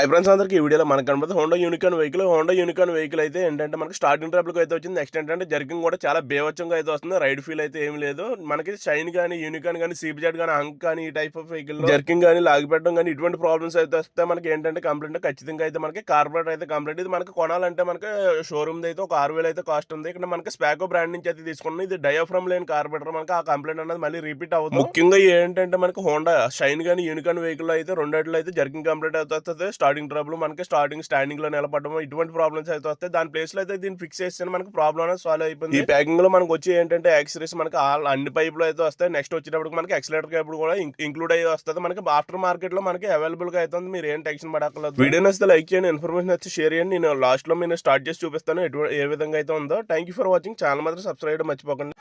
Hi friends అందరికి ఈ వీడియోలో మనకు కనబడుతుంది Honda Unicorn vehicle Honda Unicorn vehicle అయితే ఏంటంటే మనకి స్టార్టింగ్ ట్రాప్లకు అయితే వచ్చింది. నెక్స్ట్ ఏంటంటే జర్కింగ్ కూడా చాలా బేవచ్చంగా అయితే వస్తుంది. రైడ్ ఫీల్ అయితే ఏం లేదు. మనకి షైన్ కానీ యూనికాన్ కానీ సీబిజెడ్ కానీ అంక్ కానీ ఈ టైప్ ఆఫ్ వెహికల్ జర్కింగ్ కానీ లాగిపెట్టడం కానీ ఇటువంటి ప్రాబ్లమ్స్ అయితే వస్తే మనకి ఏంటంటే కంప్లైంట్ ఖచ్చితంగా అయితే మనకి కార్పొరేట్ అయితే కంప్లైంట్ ఇది మనకి కొనాలంటే మనకి షోరూమ్ అయితే ఒక ఆరు వేలు అయితే కాస్ట్ ఉంది. ఇక్కడ మనకి స్పాకో బ్రాండ్ నుంచి అయితే తీసుకున్నాం. ఇది డయాఫ్రమ్ లేని కార్పొరేటర్ మనకి ఆ కంప్లైంట్ అనేది మళ్ళీ రిపీట్ అవుతుంది ముఖ్యంగా ఏంటంటే మనకి హోండా షైన్ కానీ యూనికాన్ వెహికల్ అయితే రెండిట్లో అయితే జర్కింగ్ కంప్లైంట్ అయితే వస్తుంది. స్టార్టింగ్ ట్రబుల్ మనకి స్టార్టింగ్ స్టాండింగ్లో నిలబడడం ఇటువంటి ప్రాబ్లమ్స్ అయితే వస్తాయి. దాని ప్లేస్లో అయితే దీన్ని ఫిక్స్ చేస్తే మనకి ప్రాబ్లం అనేది సాల్వ్ అయిపోయింది. ఈ ప్యాకింగ్లో మనకి వచ్చి ఏంటంటే యాక్సరీస్ మనకి అన్ని పైపులు అయితే వస్తాయి. నెక్స్ట్ వచ్చేటప్పుడు మనకి ఎక్సలేటర్ కేబుల్ కూడా ఇంక్లూడ్ అయ్యి వస్తుంది. మనకి ఆఫ్టర్ మార్కెట్లో మనకి అవైలబుల్గా అవుతుంది. మీరు ఏం టెన్షన్ పడక్కర్లేదు. వీడియో నచ్చితే లైక్ చేయండి ఇన్ఫర్మేషన్ వచ్చి షేర్ చేయండి. నేను లాస్ట్లో నేను స్టార్ట్ చేసి చూపిస్తాను. ఎటువంటి ఏ విధంగా అయితే ఉందో. Thank you for watching channel మాత్రం సబ్స్క్రైబ్ చేయడం మర్చిపోకండి.